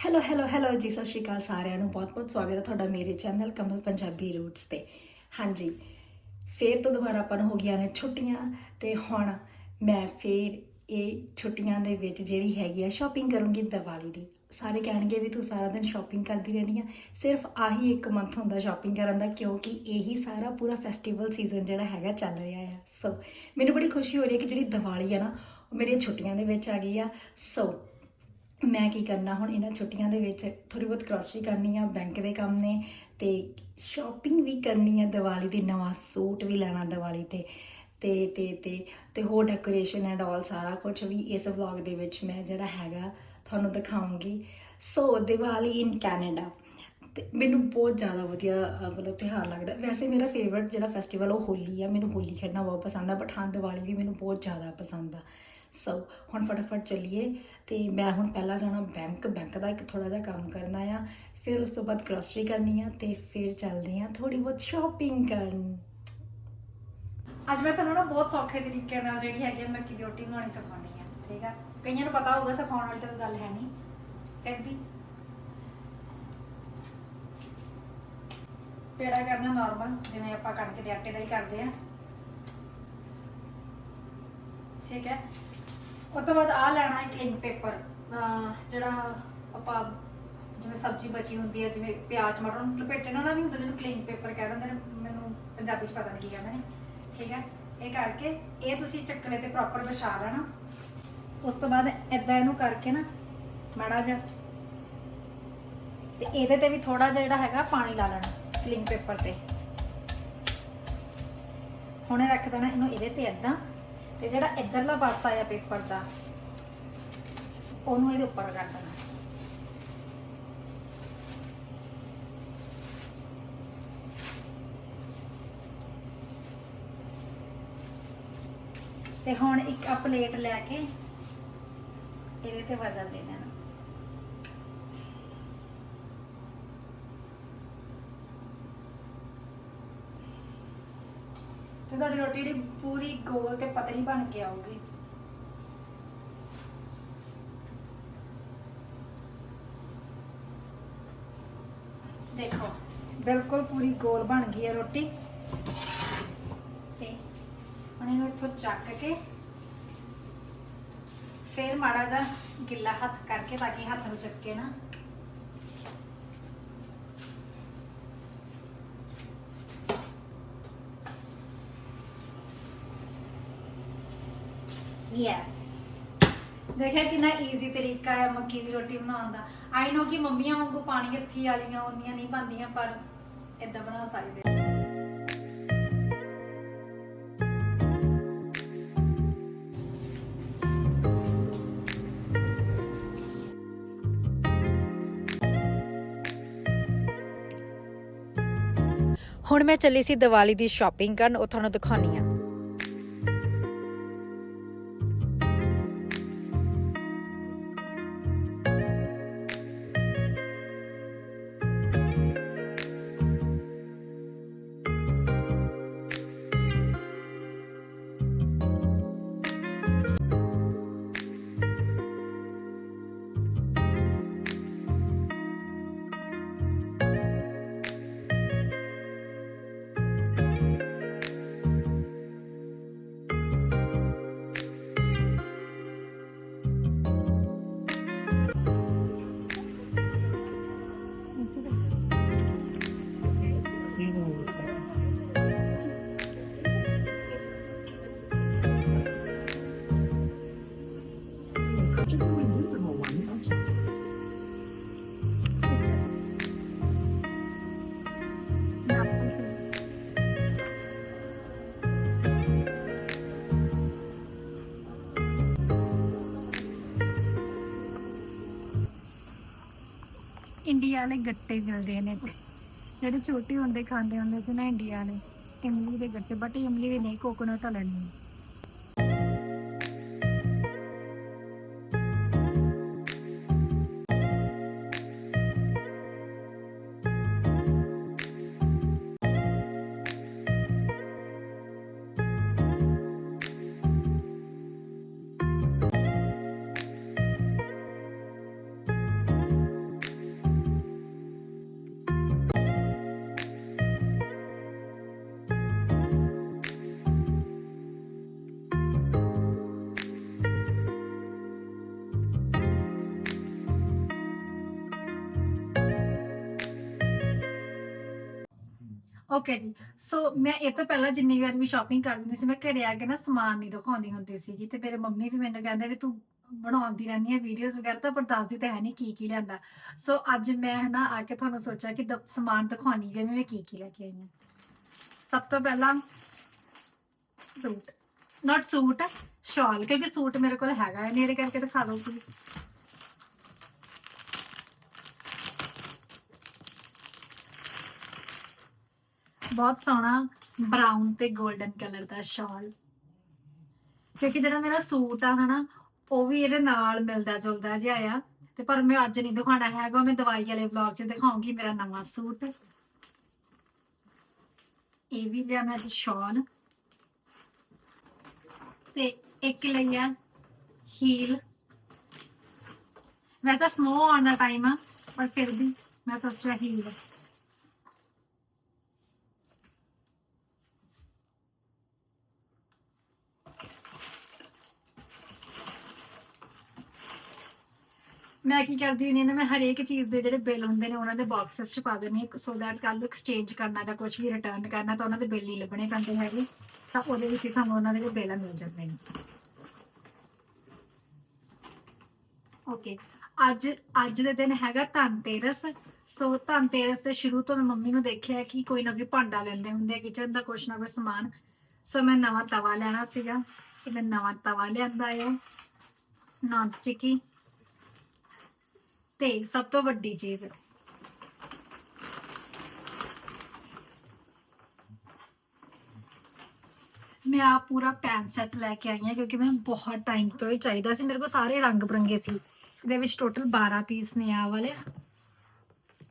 Hello hello hello ਜੀ, ਸਤਿ ਸ਼੍ਰੀ ਅਕਾਲ ਸਾਰਿਆਂ ਨੂੰ। ਬਹੁਤ-ਬਹੁਤ ਸਵਾਗਤ ਹੈ ਤੁਹਾਡਾ ਮੇਰੇ ਚੈਨਲ ਕਮਲ ਪੰਜਾਬੀ ਰੂਟਸ ਤੇ। ਹਾਂਜੀ, ਫੇਰ ਤੋਂ ਦੁਬਾਰਾ ਆਪਾਂ ਨੂੰ ਹੋ ਗਈਆਂ ਨੇ ਛੁੱਟੀਆਂ ਤੇ ਹੁਣ ਮੈਂ ਫੇਰ ਇਹ ਛੁੱਟੀਆਂ ਦੇ ਵਿੱਚ ਜਿਹੜੀ ਹੈਗੀ ਆ ਸ਼ਾਪਿੰਗ ਕਰੂੰਗੀ ਦੀਵਾਲੀ ਦੀ। ਸਾਰੇ ਕਹਿਣਗੇ ਵੀ ਤੂੰ ਸਾਰਾ ਦਿਨ ਸ਼ਾਪਿੰਗ ਕਰਦੀ ਰਹਿੰਦੀ ਆ। ਸਿਰਫ ਆਹੀ ਇੱਕ ਮੰਥ ਹੁੰਦਾ ਸ਼ਾਪਿੰਗ ਕਰਨ ਦਾ, ਕਿਉਂਕਿ ਇਹੀ ਸਾਰਾ ਪੂਰਾ ਫੈਸਟੀਵਲ ਸੀਜ਼ਨ ਜਿਹੜਾ ਹੈਗਾ ਚੱਲ ਰਿਹਾ ਆ। ਸੋ ਮੈਨੂੰ ਬੜੀ ਖੁਸ਼ੀ ਹੋ ਰਹੀ ਹੈ ਕਿ ਜਿਹੜੀ ਦੀਵਾਲੀ ਆ ਨਾ, ਉਹ ਮੇਰੀਆਂ ਛੁੱਟੀਆਂ ਦੇ ਵਿੱਚ ਆ ਗਈ ਆ। ਸੋ ਮੈਂ ਕੀ ਕਰਨਾ ਹੁਣ ਇਹਨਾਂ ਛੁੱਟੀਆਂ ਦੇ ਵਿੱਚ? ਥੋੜੀ ਬਹੁਤ ਗ੍ਰੋਸਰੀ ਕਰਨੀ ਆ ਬੈਂਕ ਦੇ ਕੰਮ ਨੇ ਤੇ ਸ਼ਾਪਿੰਗ ਵੀ ਕਰਨੀ ਆ ਦੀਵਾਲੀ ਦੀ, ਨਵਾਂ ਸੂਟ ਵੀ ਲੈਣਾ ਦੀਵਾਲੀ ਤੇ ਤੇ ਤੇ ਤੇ ਤੇ ਹੋਰ ਡੈਕੋਰੇਸ਼ਨ ਐਂਡ ਆਲ ਸਾਰਾ ਕੁਝ ਵੀ ਇਸ ਵਲੌਗ ਦੇ ਵਿੱਚ ਮੈਂ ਜਿਹੜਾ ਹੈਗਾ ਤੁਹਾਨੂੰ ਦਿਖਾਉਂਗੀ। ਸੋ ਦੀਵਾਲੀ ਇਨ ਕੈਨੇਡਾ ਤੇ ਮੈਨੂੰ ਬਹੁਤ ਜ਼ਿਆਦਾ ਵਧੀਆ ਮਤਲਬ ਤਿਉਹਾਰ ਲੱਗਦਾ। ਵੈਸੇ ਮੇਰਾ ਫੇਵਰਿਟ ਜਿਹੜਾ ਫੈਸਟੀਵਲ ਉਹ ਹੋਲੀ ਆ। ਮੈਨੂੰ ਹੋਲੀ ਖੇਡਣਾ ਬਹੁਤ ਪਸੰਦ ਆ ਬਟ ਹਾਂ, ਦੀਵਾਲੀ ਵੀ ਮੈਨੂੰ ਬਹੁਤ ਜ਼ਿਆਦਾ ਪਸੰਦ ਆ। ਸੋ ਹੁਣ ਫਟਾਫਟ ਚੱਲੀਏ ਤੇ ਮੈਂ ਹੁਣ ਪਹਿਲਾਂ ਜਾਣਾ ਬੈਂਕ ਬੈਂਕ ਦਾ ਇੱਕ ਥੋੜਾ ਜਿਹਾ ਕੰਮ ਕਰਨਾ ਆ। ਫਿਰ ਉਸ ਤੋਂ ਬਾਅਦ ਗ੍ਰੋਸਰੀ ਕਰਨੀ ਆ ਤੇ ਫਿਰ ਚੱਲਦੇ ਆ ਥੋੜੀ ਬਹੁਤ ਸ਼ਾਪਿੰਗ ਕਰਨ। ਅੱਜ ਮੈਂ ਤੁਹਾਨੂੰ ਨਾ ਬਹੁਤ ਸੌਖੇ ਤਰੀਕੇ ਨਾਲ ਜਿਹੜੀ ਹੈਗੀ ਆ ਮੱਕੀ ਦੀ ਰੋਟੀ ਬਣਾਉਣੀ ਸਿਖਾਉਣੀ ਆ, ਠੀਕ ਆ? ਕਈਆਂ ਨੂੰ ਪਤਾ ਹੋਊਗਾ ਸਿਖਾਉਣ ਵਾਲੀ ਤਾਂ ਕੋਈ ਗੱਲ ਹੈ ਨਹੀਂ। ਫਿਰ ਵੀ ਪੇੜਾ ਕਰਨਾ ਨਾਰਮਲ ਜਿਵੇਂ ਆਪਾਂ ਕਣਕ ਦੇ ਆਟੇ ਦਾ ਹੀ ਕਰਦੇ ਆ। ਠੀਕ ਹੈ। ਉਸ ਤੋਂ ਬਾਅਦ ਆ ਲੈਣਾ ਹੈ ਕਲਿੰਗ ਪੇਪਰ ਜਿਹੜਾ ਆਪਾਂ ਜਿਵੇਂ ਸਬਜ਼ੀ ਬਚੀ ਹੁੰਦੀ ਹੈ, ਜਿਵੇਂ ਪਿਆਜ਼, ਟਮਾਟਰ ਨੂੰ ਲਪੇਟਣ ਵਾਲਾ ਵੀ ਹੁੰਦਾ, ਜਿਹਨੂੰ ਕਲਿੰਗ ਪੇਪਰ ਕਹਿ ਦਿੰਦੇ ਨੇ, ਮੈਨੂੰ ਪੰਜਾਬੀ ਚ ਪਤਾ ਨਹੀਂ ਕੀ ਕਹਿੰਦੇ ਨੇ। ਠੀਕ ਹੈ। ਇਹ ਕਰਕੇ ਇਹ ਤੁਸੀਂ ਚੱਕਲੇ ਤੇ ਪ੍ਰੋਪਰ ਵਿਛਾ ਲੈਣਾ। ਉਸ ਤੋਂ ਬਾਅਦ ਏਦਾਂ ਇਹਨੂੰ ਕਰਕੇ ਨਾ ਮਾੜਾ ਜਿਹਾ ਤੇ ਇਹਦੇ ਤੇ ਵੀ ਥੋੜਾ ਜਿਹਾ ਜਿਹੜਾ ਹੈਗਾ ਪਾਣੀ ਲਾ ਲੈਣਾ ਕਲਿੰਗ ਪੇਪਰ ਤੇ। ਹੁਣੇ ਰੱਖ ਦੇਣਾ ਇਹਨੂੰ ਇਹਦੇ ਤੇ ਏਦਾਂ। ਤੇ ਜਿਹੜਾ ਇਧਰਲਾ ਪਾਸਾ ਆ ਪੇਪਰ ਦਾ, ਉਹਨੂੰ ਇਹਦੇ ਉੱਪਰ ਕਰ ਦੇਣਾ। ਤੇ ਹੁਣ ਇੱਕ ਆ ਪਲੇਟ ਲੈ ਕੇ ਇਹਦੇ ਤੇ ਵਜ਼ਨ ਦੇ ਦੇਣਾ। ਤੇ ਤੁਹਾਡੀ ਰੋਟੀ ਜਿਹੜੀ ਪੂਰੀ ਗੋਲ ਤੇ ਪਤਲੀ ਬਣ ਕੇ ਆਊਗੀ ਦੇਖੋ ਬਿਲਕੁਲ ਪੂਰੀ ਗੋਲ ਬਣ ਗਈ ਹੈ ਰੋਟੀ ਤੇ ਹੁਣ ਇਹਨੂੰ ਇੱਥੋਂ ਚੱਕ ਕੇ ਫਿਰ ਮਾੜਾ ਜਿਹਾ ਗਿੱਲਾ ਹੱਥ ਕਰਕੇ ਤਾਂ ਕਿ ਹੱਥ ਨੂੰ ਚੱਕੇ ਨਾ ਯੈਸ ਦੇਖਿਆ ਕਿੰਨਾ ਈਜ਼ੀ ਤਰੀਕਾ ਹੈ ਮੱਕੀ ਦੀ ਰੋਟੀ ਬਣਾਉਣ ਦਾ। ਆਈ ਨੋ ਕਿ ਮੰਮੀਆਂ ਵਾਂਗੂ ਪਾਣੀ ਹੱਥੀ ਵਾਲੀਆਂ ਉਹਨੀਆਂ ਨਹੀਂ ਬਣਦੀਆਂ, ਪਰ ਇਦਾਂ ਬਣਾ ਸਕਦੇ ਹੁਣ ਮੈਂ ਚੱਲੀ ਸੀ ਦੀਵਾਲੀ ਦੀ ਸ਼ਾਪਿੰਗ ਕਰਨ, ਉਹ ਤੁਹਾਨੂੰ ਦਿਖਾਉਣੀ ਆ। ਇੰਡੀਆ ਵਾਲੇ ਗੱਟੇ ਮਿਲਦੇ ਨੇ ਇੱਥੇ ਜਿਹੜੇ ਛੋਟੇ ਹੁੰਦੇ ਖਾਂਦੇ ਹੁੰਦੇ ਸੀ ਨਾ ਇੰਡੀਆ ਵਾਲੇ ਇਮਲੀ ਦੇ ਗੱਟੇ ਬਟ ਇਮਲੀ ਦੇ ਨਹੀਂ ਕੋਕੋਨਟ ਵਾਲੇ ਨੇ ਓਕੇ ਜੀ। ਸੋ ਮੈਂ ਇਹ ਤੋਂ ਪਹਿਲਾਂ ਜਿੰਨੀ ਵਾਰ ਵੀ ਸ਼ਾਪਿੰਗ ਕਰਦੀ ਹੁੰਦੀ ਸੀ, ਮੈਂ ਘਰੇ ਆ ਕੇ ਨਾ ਸਮਾਨ ਨਹੀਂ ਦਿਖਾਉਂਦੀ ਹੁੰਦੀ ਸੀਗੀ ਤੇ ਮੇਰੇ ਮੰਮੀ ਵੀ ਮੈਨੂੰ ਕਹਿੰਦੇ ਵੀ ਤੂੰ ਬਣਾਉਂਦੀ ਰਹਿੰਦੀ ਹੈ ਵੀਡੀਓਜ਼ ਵਗੈਰਾ, ਤਾਂ ਪਰ ਦੱਸਦੀ ਤਾਂ ਹੈ ਨਹੀਂ ਕੀ ਕੀ ਲਿਆਂਦਾ। ਸੋ ਅੱਜ ਮੈਂ ਨਾ ਆ ਕੇ ਤੁਹਾਨੂੰ ਸੋਚਿਆ ਕਿ ਦ- ਸਮਾਨ ਦਿਖਾਉਣੀ ਵੀ ਮੈਂ ਕੀ ਕੀ ਲੈ ਕੇ ਆਈ ਹਾਂ ਸਭ ਤੋਂ ਪਹਿਲਾਂ ਸੂਟ। ਨਾਟ ਸੂਟ, ਸ਼ਾਲ, ਕਿਉਂਕਿ ਸੂਟ ਮੇਰੇ ਕੋਲ ਹੈਗਾ ਹੈ। ਨੇੜੇ ਕਰਕੇ ਦਿਖਾ ਦਿਓ ਪਲੀਜ਼ ਬਹੁਤ ਸੋਹਣਾ ਬਰਾਊਨ ਤੇ 골ਡਨ ਕਲਰ ਦਾ ਸ਼ਾਲ ਕਿਉਂਕਿ ਜਿਹੜਾ ਮੇਰਾ ਸੂਟ ਆ ਹਨਾ, ਉਹ ਵੀ ਇਹਦੇ ਨਾਲ ਮਿਲਦਾ ਜੁਲਦਾ ਜਿਹਾ ਆ। ਤੇ ਪਰ ਮੈਂ ਅੱਜ ਨਹੀਂ ਦਿਖਾਉਣਾ ਹੈਗਾ ਮੈਂ ਦਵਾਈ ਵਾਲੇ ਵਲੌਗ 'ਚ ਦਿਖਾਉਂਗੀ ਮੇਰਾ ਨਵਾਂ ਸੂਟ। ਇਹ ਵੀ ਲਿਆ ਮੈਂ ਅੱਜ ਸ਼ਾਲ ਤੇ ਇੱਕ ਲਈ ਆ ਹੀਲ ਵੈਸੇ ਸਨੋ ਆਉਣ ਦਾ ਟਾਈਮ ਆ, ਪਰ ਫਿਰ ਵੀ ਮੈਂ ਸੋਚਿਆ ਹੀਲ ਮੈਂ ਕੀ ਕਰਦੀ ਹੁੰਦੀ ਹਾਂ ਨਾ, ਮੈਂ ਹਰੇਕ ਚੀਜ਼ ਦੇ ਜਿਹੜੇ ਬਿੱਲ ਹੁੰਦੇ ਨੇ, ਉਹਨਾਂ ਦੇ ਬਾਕਸਸ 'ਚ ਪਾ ਦਿੰਦੀ ਹਾਂ ਸੋ ਦੈਟ ਕੱਲ ਐਕਸਚੇਂਜ ਕਰਨਾ ਜਾਂ ਕੁਝ ਵੀ ਰਿਟਰਨ ਕਰਨਾ, ਤਾਂ ਉਹਨਾਂ ਦੇ ਬਿੱਲ ਨਹੀਂ ਲੱਭਣੇ ਪੈਂਦੇ ਹੈਗੇ। ਤਾਂ ਉਹਦੇ ਵਿੱਚ ਹੀ ਤੁਹਾਨੂੰ ਉਹਨਾਂ ਦੇ ਬਿੱਲ ਮਿਲ ਜਾਂਦੇ ਨੇ। ਓਕੇ ਅੱਜ ਅੱਜ ਦੇ ਦਿਨ ਹੈਗਾ ਧਨਤੇਰਸ। ਸੋ ਧਨਤੇਰਸ ਦੇ ਸ਼ੁਰੂ ਤੋਂ ਮੈਂ ਮੰਮੀ ਨੂੰ ਦੇਖਿਆ ਕਿ ਕੋਈ ਨਾ ਕੋਈ ਭਾਂਡਾ ਲੈਂਦੇ ਹੁੰਦੇ ਆ ਕਿਚਨ ਦਾ ਕੁਛ ਨਾ ਕੁਛ ਸਮਾਨ। ਸੋ ਮੈਂ ਨਵਾਂ ਤਵਾ ਲੈਣਾ ਸੀਗਾ, ਤੇ ਮੈਂ ਨਵਾਂ ਤਵਾ ਲਿਆਂਦਾ ਹੈ ਨਾਨ ਸਟਿਕੀ ਤੇ ਸਭ ਤੋਂ ਵੱਡੀ ਚੀਜ਼ ਮੈਂ ਆ ਪੂਰਾ ਪੈਨ ਸੈੱਟ ਲੈ ਕੇ ਆਈ ਹਾਂ ਕਿਉਂਕਿ ਮੈਂ ਬਹੁਤ ਟਾਈਮ ਤੋਂ ਇਹ ਚਾਹੀਦਾ ਸੀ ਮੇਰੇ ਕੋਲ ਸਾਰੇ ਰੰਗ ਬਰੰਗੇ ਸੀ ਇਹਦੇ ਵਿੱਚ ਟੋਟਲ 12 ਪੀਸ ਨੇ ਆ ਵਾਲੇ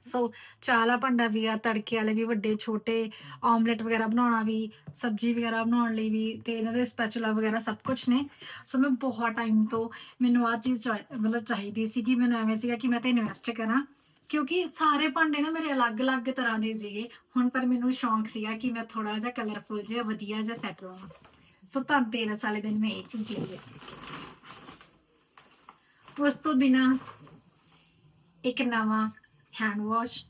ਸੋ ਚਾਲਾ ਭਾਂਡਾ ਵੀ ਆ, ਤੜਕੇ ਵਾਲੇ ਵੀ ਵੱਡੇ, ਛੋਟੇ ਆਮਲੇਟ ਵਗੈਰਾ ਬਣਾਉਣਾ ਵੀ, ਸਬਜ਼ੀ ਵਗੈਰਾ ਬਣਾਉਣ ਲਈ ਵੀ ਤੇ ਇਹਨਾਂ ਦੇ ਸਪੈਚੂਲਾ ਵਗੈਰਾ ਸਭ ਕੁਝ ਨੇ। ਸੋ ਮੈਂ ਬਹੁਤ ਟਾਈਮ ਤੋਂ ਮੈਨੂੰ ਆ ਚੀਜ਼ ਚਾਹੀ- ਮਤਲਬ ਚਾਹੀਦੀ ਸੀ ਕਿ ਮੈਨੂੰ ਐਵੇਂ ਸੀਗਾ ਕਿ ਮੈਂ ਤੇ ਇਨਵੈਸਟ ਕਰਾਂ। ਕਿਉਂਕਿ ਸਾਰੇ ਭਾਂਡੇ ਨਾ ਮੇਰੇ ਅਲੱਗ-ਅਲੱਗ ਤਰ੍ਹਾਂ ਦੇ ਸੀਗੇ। ਹੁਣ ਪਰ ਮੈਨੂੰ ਸ਼ੌਂਕ ਸੀਗਾ ਕਿ ਮੈਂ ਥੋੜਾ ਜਿਹਾ ਕਲਰਫੁਲ ਜਿਹਾ, ਵਧੀਆ ਜਿਹਾ ਸੈੱਟ ਲਵਾਂ। ਸੋ ਤਾਂ ਧਨਤੇਰਸ ਸਾਲੇ ਦਿਨ ਮੈਂ ਇਹ ਚੀਜ਼ ਲਈ ਹੈ। ਉਸ ਤੋਂ ਬਿਨਾ ਇੱਕ ਨਵਾਂ ਹੈਂਡ ਵਾਸ਼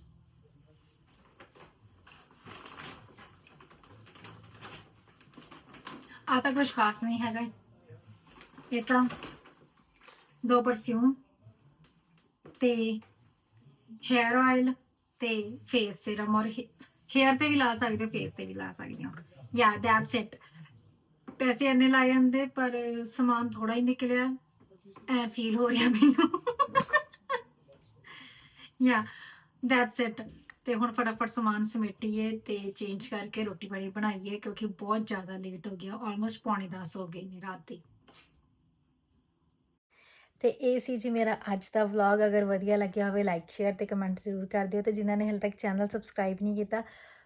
ਆ ਤਾਂ ਕੁਝ ਖਾਸ ਨਹੀਂ ਹੈਗਾ। ਇਹ ਤਾਂ ਦੋ ਪਰਫਿਊਮ ਤੇ ਹੇਅਰ ਆਇਲ ਤੇ ਫੇਸ ਸੀਰਮ ਔਰ ਹੇਅਰ ਤੇ ਵੀ ਲਾ ਸਕਦੇ ਹੋ ਫੇਸ ਤੇ ਵੀ ਲਾ ਸਕਦੇ ਹੋ। ਯਾ ਦੈਟਸ ਇਟ ਪੈਸੇ ਇੰਨੇ ਲਾਏ ਜਾਂਦੇ, ਪਰ ਸਮਾਨ ਥੋੜਾ ਹੀ ਨਿਕਲਿਆ। ਐ ਫੀਲ ਹੋ ਰਿਹਾ ਮੈਨੂੰ। ਯਾ ਦੈਟਸ ਇਟ ਤੇ ਹੁਣ ਫਟਾਫਟ ਸਮਾਨ ਸਮੇਟੀਏ ਤੇ ਚੇਂਜ ਕਰਕੇ ਰੋਟੀ ਪਾਣੀ ਬਣਾਈਏ ਕਿਉਂਕਿ ਬਹੁਤ ਜ਼ਿਆਦਾ ਲੇਟ ਹੋ ਗਿਆ ਆਲਮੋਸਟ ਪੌਣੇ 10 ਹੋ ਗਏ ਨੇ ਰਾਤ ਦੇ। ਤੇ ਇਹ ਸੀ ਜੀ ਮੇਰਾ ਅੱਜ ਦਾ ਵਲੌਗ ਅਗਰ ਵਧੀਆ ਲੱਗਿਆ ਹੋਵੇ ਲਾਈਕ ਸ਼ੇਅਰ ਤੇ ਕਮੈਂਟ ਜ਼ਰੂਰ ਕਰ ਦਿਓ ਤੇ ਜਿਨ੍ਹਾਂ ਨੇ ਹਲੇ ਤੱਕ ਚੈਨਲ ਸਬਸਕ੍ਰਾਈਬ ਨਹੀਂ ਕੀਤਾ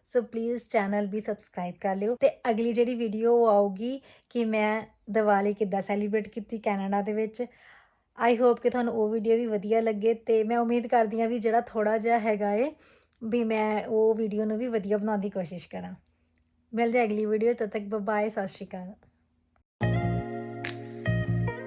ਸੋ ਪਲੀਜ਼ ਚੈਨਲ ਵੀ ਸਬਸਕ੍ਰਾਈਬ ਕਰ ਲਿਓ। ਤੇ ਅਗਲੀ ਜਿਹੜੀ ਵੀਡੀਓ ਉਹ ਆਊਗੀ ਕਿ ਮੈਂ ਦੀਵਾਲੀ ਕਿੱਦਾਂ ਸੈਲੀਬ੍ਰੇਟ ਕੀਤੀ ਕੈਨੇਡਾ ਦੇ ਵਿੱਚ ਆਈ ਹੋਪ ਕਿ ਤੁਹਾਨੂੰ ਉਹ ਵੀਡੀਓ ਵੀ ਵਧੀਆ ਲੱਗੇ ਤੇ ਮੈਂ ਉਮੀਦ ਕਰਦੀ ਹਾਂ ਵੀ ਜਿਹੜਾ ਥੋੜਾ ਜਿਹਾ ਹੈਗਾ ਏ, ਵੀ ਮੈਂ ਉਹ ਵੀਡੀਓ ਨੂੰ ਵੀ ਵਧੀਆ ਬਣਾਉਣ ਦੀ ਕੋਸ਼ਿਸ਼ ਕਰਾਂ। ਮਿਲਦੇ ਅਗਲੀ ਵੀਡੀਓ ਤਦ ਤੱਕ ਬਾਏ ਸਤਿ ਸ਼੍ਰੀ ਅਕਾਲ।